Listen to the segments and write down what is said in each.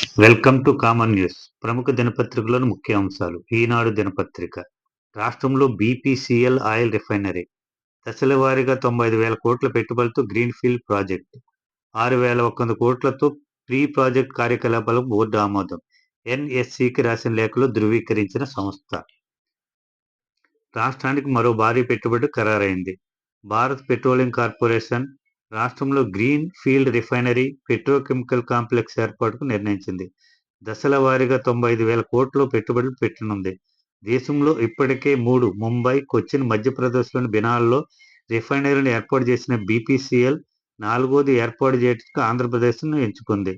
Welcome to common news. ప్రముఖ దినపత్రికలోని ముఖ్య అంశాలు. ఈనాడు దినపత్రిక. రాష్ట్రంలో బీపీసీఎల్ ఆయిల్ రిఫైనరీ. దశల వారీగా తొంభై ఐదు వేల కోట్ల పెట్టుబడితో గ్రీన్ఫీల్డ్ ప్రాజెక్ట్. ఆరు వేల ఒక వంద కోట్లతో ప్రీ ప్రాజెక్ట్ కార్యకలాపాలకు బోర్డు ఆమోదం. ఎన్ఎస్సికి రాసిన లేఖలో ధృవీకరించిన సంస్థ. రాష్ట్రానికి మరో భారీ పెట్టుబడి ఖరారైంది. భారత్ పెట్రోలియం కార్పొరేషన్ రాష్ట్రంలో green field refinery petrochemical complex ఏర్పాటుకు నిర్ణయించింది. దశల వారీగా తొంభై ఐదు వేల కోట్లు పెట్టుబడులు పెట్టనుంది. దేశంలో ఇప్పటికే మూడు ముంబై కొచ్చిన్ మధ్యప్రదేశ్లోని బినాల్లో రిఫైనరీని ఏర్పాటు చేసిన బీపీసీఎల్ నాలుగోది ఏర్పాటు చేయడానికి ఆంధ్రప్రదేశ్ను ఎంచుకుంది.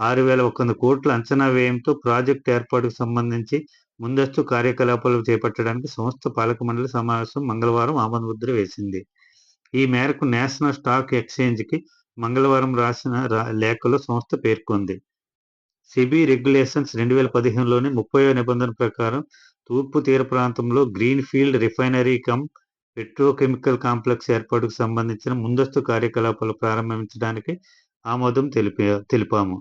ఆరు వేల ఒక వంద కోట్ల అంచనా వ్యయంతో ప్రాజెక్టు ఏర్పాటుకు సంబంధించి ముందస్తు కార్యకలాపాలు చేపట్టడానికి సంస్థ పాలక మండలి సమావేశం మంగళవారం ఆమోదముద్ర వేసింది. ఈ మేరకు నేషనల్ స్టాక్ ఎక్స్చేంజ్కి మంగళవారం రాసిన లేఖలో సంస్థ పేర్కొంది. సిబి రెగ్యులేషన్స్ రెండు వేల పదిహేనులోని ముప్పై నిబంధన ప్రకారం తూర్పు తీర ప్రాంతంలో green field refinery cum petrochemical complex ఏర్పాటుకు సంబంధించిన ముందస్తు కార్యకలాపాలు ప్రారంభించడానికి ఆమోదం తెలిపే తెలిపాము.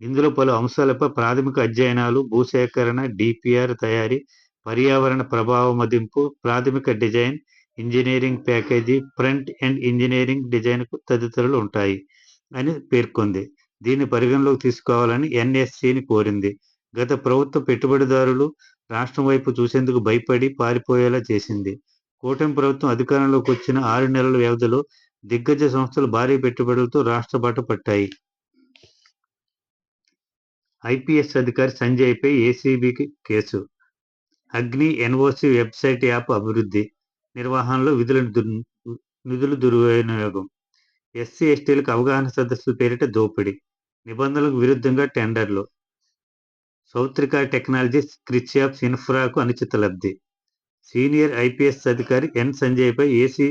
ఇందులో పలు అంశాలపై ప్రాథమిక అధ్యయనాలు భూసేకరణ డిపిఆర్ తయారీ పర్యావరణ ప్రభావ మదింపు ప్రాథమిక design engineering package front end engineering డిజైన్కు తదితరులు ఉంటాయి అని పేర్కొంది. దీన్ని పరిగణలోకి తీసుకోవాలని ఎన్ఎస్సిని కోరింది. గత ప్రభుత్వ పెట్టుబడిదారులు రాష్ట్రం వైపు చూసేందుకు భయపడి పారిపోయేలా చేసింది. కూటమి ప్రభుత్వం అధికారంలోకి వచ్చిన ఆరు నెలల వ్యవధిలో దిగ్గజ సంస్థలు భారీ పెట్టుబడులతో రాష్ట్ర బాట పట్టాయి. ఐపీఎస్ అధికారి సంజయ్పై ఏసీబీకి కేసు. అగ్ని ఎన్ఓసి వెబ్సైట్ యాప్ అభివృద్ధి. నిర్వహణలో విధుల నిధులు దుర్వినియోగం. ఎస్సీ ఎస్టీలకు అవగాహన సదస్సుల పేరిట దోపిడీ. నిబంధనలకు విరుద్ధంగా టెండర్లు. సౌత్రిక టెక్నాలజీ క్రిచ్యాప్స్ ఇన్ఫ్రాకు అనుచిత లబ్ధి. సీనియర్ ఐపీఎస్ అధికారి ఎన్. సంజయ్పై ఏసీ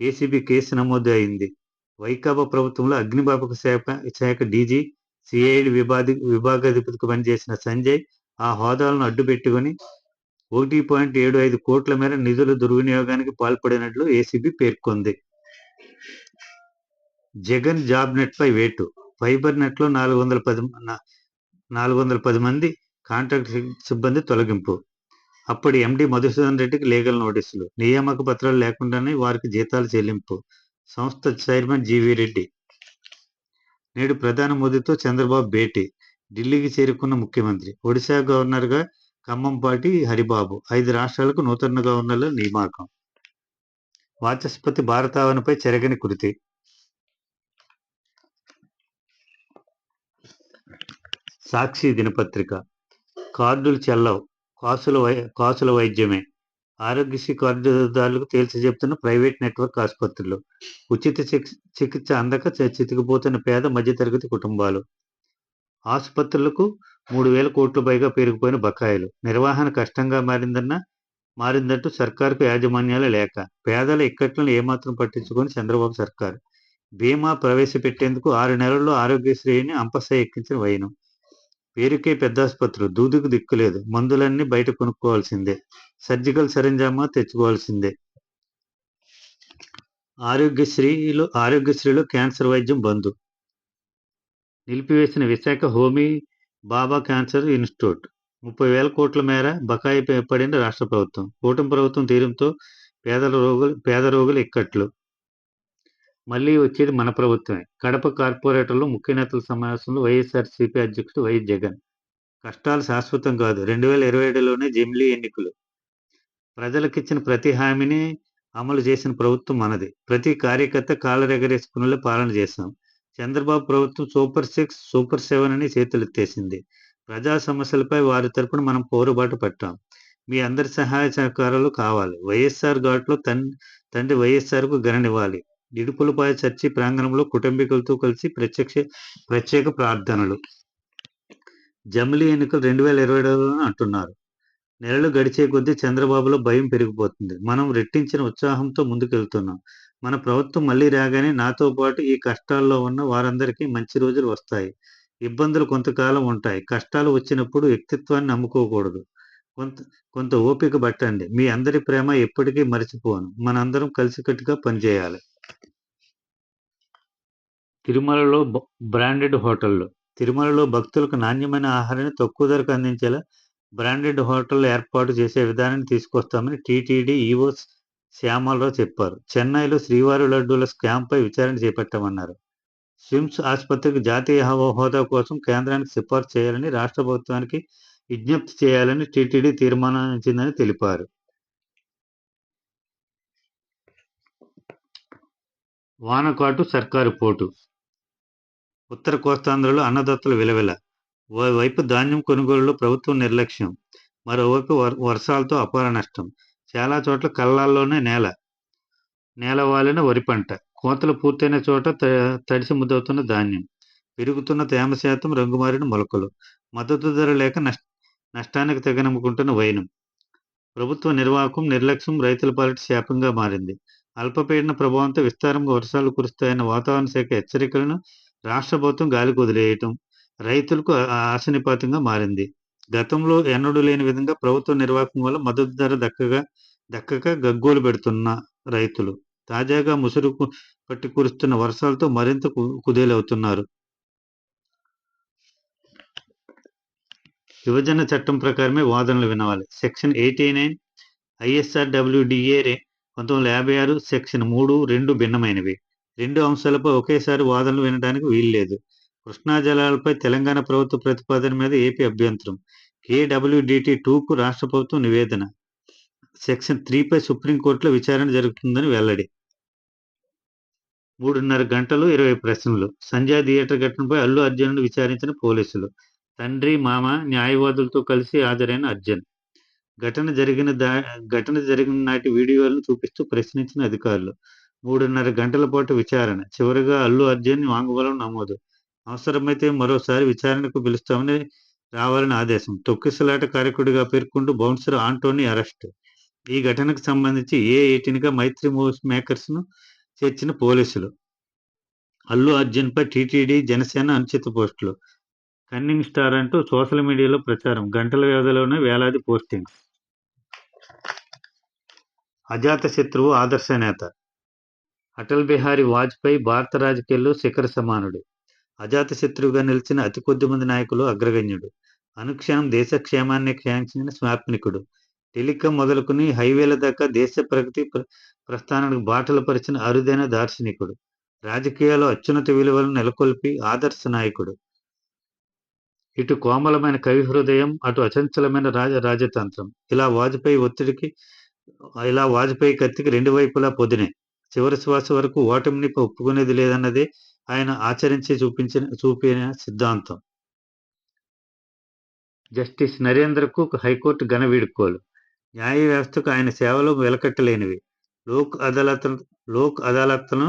ఏసీబీ కేసు నమోదు అయింది. వైకాపా ప్రభుత్వంలో అగ్నిపాపక శాఖ శాఖ డీజీ సిఐడి విభాది విభాగాధిపతికి పనిచేసిన సంజయ్ ఆ హోదాలను అడ్డుపెట్టుకుని ఒకటి పాయింట్ ఏడు ఐదు కోట్ల మేర నిధుల దుర్వినియోగానికి పాల్పడినట్లు ఏసీబీ పేర్కొంది. జగన్ జాబ్ నెట్ పై వేటు. ఫైబర్ నెట్లో నాలుగు వందల పది నాలుగు వందల పది మంది కాంట్రాక్ట్ సిబ్బంది తొలగింపు. అప్పటి ఎండి మధుసూదన్ రెడ్డికి లీగల్ నోటీసులు. నియామక పత్రాలు లేకుండానే వారికి జీతాలు చెల్లింపు. సంస్థ చైర్మన్ జీవీ రెడ్డి. నేడు ప్రధాని మోదీతో చంద్రబాబు భేటీ. ఢిల్లీకి చేరుకున్న ముఖ్యమంత్రి. ఒడిశా గవర్నర్గా ఖమ్మంపాటి హరిబాబు. ఐదు రాష్ట్రాలకు నూతన గవర్నర్ల నియామకం వాచస్పతి భారతావనపై చెరగని కృతి. సాక్షి దినపత్రిక. కార్డులు చెల్లవు. కాసుల వై కాసుల వైద్యమే. ఆరోగ్యశ్రీ కార్డుదారులకు తేల్చి చెప్తున్న ప్రైవేట్ నెట్వర్క్ ఆసుపత్రులు. ఉచిత చికిత్స అందక చితికిపోతున్న పేద మధ్యతరగతి కుటుంబాలు. ఆసుపత్రులకు మూడు వేల కోట్లు పైగా పెరిగిపోయిన బకాయిలు. నిర్వహణ కష్టంగా మారిందన్న మారిందంటూ సర్కారుకు యాజమాన్యాల లేక పేదల ఇక్కట్లను ఏమాత్రం పట్టించుకొని చంద్రబాబు సర్కారు. బీమా ప్రవేశపెట్టేందుకు ఆరు నెలల్లో ఆరోగ్యశ్రీని అంపసై ఎక్కించిన వైనం. పేరుకే పెద్ద ఆసుపత్రులు దూదుకు దిక్కులేదు మందులన్నీ బయట కొనుక్కోవాల్సిందే. సర్జికల్ సరంజామా తెచ్చుకోవాల్సిందే. ఆరోగ్యశ్రీలో ఆరోగ్యశ్రీలో క్యాన్సర్ వైద్యం బంద్. నిలిపివేసిన విశాఖ హోమీ బాబా క్యాన్సర్ ఇన్స్టిట్యూట్. ముప్పై వేల కోట్ల మేర బకాయి పడింది రాష్ట్ర ప్రభుత్వం. కూటమి ప్రభుత్వం తీరంతో పేదల రోగులు పేద రోగులు ఇక్కట్లు. మళ్ళీ వచ్చేది మన ప్రభుత్వమే. కడప కార్పొరేటర్లు ముఖ్య నేతల సమావేశంలో వైఎస్ఆర్సీపీ అధ్యక్షుడు వైఎస్ జగన్. కష్టాలు శాశ్వతం కాదు. రెండు వేల ఇరవై ఏడులోనే జమిలీ ఎన్నికలు. ప్రజలకిచ్చిన ప్రతి హామీని అమలు చేసిన ప్రభుత్వం మనది. ప్రతి కార్యకర్త కాళ్ళ కాళ్ళరెగరేసుకునేలా పాలన చేశాం. చంద్రబాబు ప్రభుత్వం సూపర్ సిక్స్ సూపర్ సెవెన్ అని చేతులెత్తేసింది ప్రజా సమస్యలపై వారి తరపున మనం పోరుబాటు పట్టాం. మీ అందరి సహాయ సహకారాలు కావాలి. వైఎస్ఆర్ ఘాట్లో తన్ తండ్రి వైఎస్ఆర్కు గణనివ్వాలి ఇడుపులపాయ చర్చి ప్రాంగణంలో కుటుంబీకులతో కలిసి ప్రత్యక్ష ప్రత్యేక ప్రార్థనలు. జమిలీ ఎన్నికలు రెండు వేల ఇరవై అంటున్నారు. నెలలు గడిచే కొద్దీ చంద్రబాబులో భయం పెరిగిపోతుంది. మనం రెట్టించిన ఉత్సాహంతో ముందుకెళ్తున్నాం. మన ప్రభుత్వం మళ్ళీ రాగానే నాతో పాటు ఈ కష్టాల్లో ఉన్న వారందరికీ మంచి రోజులు వస్తాయి. ఇబ్బందులు కొంతకాలం ఉంటాయి. కష్టాలు వచ్చినప్పుడు వ్యక్తిత్వాన్ని నమ్ముకోకూడదు. కొంత కొంత ఓపిక పట్టండి. మీ అందరి ప్రేమ ఎప్పటికీ మర్చిపోను. మనందరం కలిసికట్టుగా పనిచేయాలి. తిరుమలలో బ్రాండెడ్ హోటళ్ళు తిరుమలలో భక్తులకు నాణ్యమైన ఆహారాన్ని తక్కువ ధరకు అందించేలా బ్రాండెడ్ హోటళ్ళు ఏర్పాటు చేసే విధానాన్ని తీసుకొస్తామని టీటీడీ ఈవో శ్యామలరావు చెప్పారు. చెన్నైలో శ్రీవారి లడ్డూల స్కామ్పై విచారణ చేపట్టామన్నారు. స్విమ్స్ ఆసుపత్రికి జాతీయ హోదా కోసం కేంద్రానికి సిఫార్సు చేయాలని రాష్ట్ర ప్రభుత్వానికి విజ్ఞప్తి చేయాలని టీటీడీ తీర్మానించిందని తెలిపారు. వానకాటు సర్కారు పోటు. ఉత్తర కోస్తాంధ్రలో అన్నదత్తుల విలవిల. ఓవైపు ధాన్యం కొనుగోలులో ప్రభుత్వం నిర్లక్ష్యం. మరోవైపు వర్షాలతో అపార నష్టం. చాలా చోట్ల కళ్ళాల్లోనే నేల. నేల వాలిన వరి పంట. కోతలు పూర్తయిన చోట తడిసి ముద్దవుతున్న ధాన్యం. పెరుగుతున్న తేమ శాతం రంగుమారిన మొలకలు. మద్దతు ధర లేక నష్టానికి తెగనమ్ముకుంటున్న వైనం. ప్రభుత్వ నిర్వాహకం నిర్లక్ష్యం రైతుల పాలిట శాపంగా మారింది. అల్పపీడన ప్రభావంతో విస్తారంగా వర్షాలు కురుస్తాయన్న వాతావరణ శాఖ హెచ్చరికలను రాష్ట్ర ప్రభుత్వం గాలికి వదిలేయటం రైతులకు ఆశనిపాతంగా మారింది. గతంలో ఎన్నడూ లేని విధంగా ప్రభుత్వ నిర్వాహకం వల్ల మద్దతు ధర దక్కగా దక్కక గగ్గోలు పెడుతున్న రైతులు. తాజాగా ముసురు పట్టి కురుస్తున్న వర్షాలతో మరింత కుదేలవుతున్నారు. విభజన చట్టం ప్రకారమే వాదనలు వినవాలి. Section eighty nine I S R W D A పంతొమ్మిది వందల యాభై ఆరు సెక్షన్ మూడు రెండు భిన్నమైనవి. రెండు అంశాలపై ఒకేసారి వాదనలు వినడానికి వీల్లేదు. కృష్ణా జలాలపై తెలంగాణ ప్రభుత్వ ప్రతిపాదన మీద ఏపీ అభ్యంతరం. కేడబ్ల్యూడిటి టూకు రాష్ట్ర ప్రభుత్వం నివేదన. సెక్షన్ త్రీపై సుప్రీంకోర్టులో విచారణ జరుగుతుందని వెల్లడి. మూడున్నర గంటలు ఇరవై ప్రశ్నలు. సంజయ్ థియేటర్ ఘటనపై అల్లు అర్జున్ను విచారించిన పోలీసులు. తండ్రి మామ న్యాయవాదులతో కలిసి హాజరైన అర్జున్. ఘటన జరిగిన దా ఘటన జరిగిన నాటి వీడియోలను చూపిస్తూ ప్రశ్నించిన అధికారులు. మూడున్నర గంటల పాటు విచారణ. చివరిగా అల్లు అర్జున్ వాంగ్మూలం నమోదు. అవసరమైతే మరోసారి విచారణకు పిలుస్తామని రావాలని ఆదేశం. తొక్కిసలాట కారకుడిగా పేర్కొంటూ బౌన్సర్ ఆంటోనీ అరెస్ట్. ఈ ఘటనకు సంబంధించి ఏ ఎయిటీన్గా మైత్రి మూవీస్ మేకర్స్ను చేర్చిన పోలీసులు? అల్లు అర్జున్పై టీటీడీ జనసేన అనుచిత పోస్టులు. కన్నింగ్ స్టార్ అంటూ సోషల్ మీడియాలో ప్రచారం. గంటల వ్యవధిలోనే వేలాది పోస్టింగ్స్. అజాత శత్రువు ఆదర్శ నేత. అటల్ బిహారీ వాజ్పేయి భారత రాజకీయాల్లో శిఖర సమానుడు. అజాతశత్రువుగా నిలిచిన అతి కొద్ది మంది నాయకులు అగ్రగణ్యుడు. అనుక్షణం దేశ క్షేమాన్ని ఖ్యాంచిన స్వాప్నికుడు. టెలికాం మొదలుకుని హైవేల దాకా దేశ ప్రగతి ప్రస్థానానికి బాటలు పరిచిన అరుదైన దార్శనికుడు. రాజకీయాల్లో అత్యున్నత విలువలను నెలకొల్పి ఆదర్శ నాయకుడు. ఇటు కోమలమైన కవి హృదయం అటు అచంచలమైన రాజ రాజతంత్రం. ఇలా వాజ్పేయి ఒత్తిడికి ఇలా వాజ్పేయి కత్తికి రెండు వైపులా పొదినే. చివరి శ్వాస వరకు ఓటమిని ఒప్పుకునేది లేదన్నదే ఆయన ఆచరించి చూపించిన చూపిన సిద్ధాంతం. జస్టిస్ నరేంద్ర కుక్ హైకోర్టు ఘన వీడుకోలు. న్యాయ వ్యవస్థకు ఆయన సేవలు వెలకట్టలేనివి. లోక్ అదాలత్ లోక్ అదాలత్ను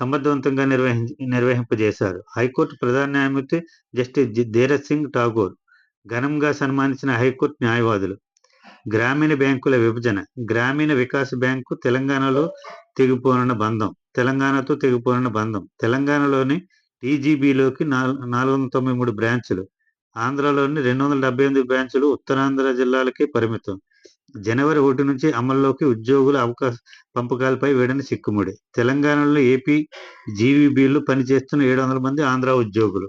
సమర్థవంతంగా నిర్వహించి నిర్వహింపజేశారు. హైకోర్టు ప్రధాన న్యాయమూర్తి జస్టిస్ ధీరజ్ సింగ్ ఠాగూర్ ఘనంగా సన్మానించిన హైకోర్టు న్యాయవాదులు. గ్రామీణ బ్యాంకుల విభజన. గ్రామీణ వికాస్ బ్యాంకు తెలంగాణలో తెగిపోనున్న బంధం. తెలంగాణతో తెగిపోనున్న బంధం. తెలంగాణలోని టీజీబీలోకి నాలుగు వందల తొంభై మూడు బ్రాంచులు. ఆంధ్రలోని రెండు వందల డెబ్బై ఎనిమిది బ్రాంచులు ఉత్తరాంధ్ర జిల్లాలకే పరిమితం. జనవరి ఒకటి నుంచి అమల్లోకి ఉద్యోగుల అవకాశ పంపకాలపై వేడని సిక్కుముడి. తెలంగాణలో ఏపీ జీవీబీలు పనిచేస్తున్న ఏడు వందల మంది ఆంధ్ర ఉద్యోగులు.